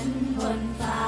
นบนฟ้า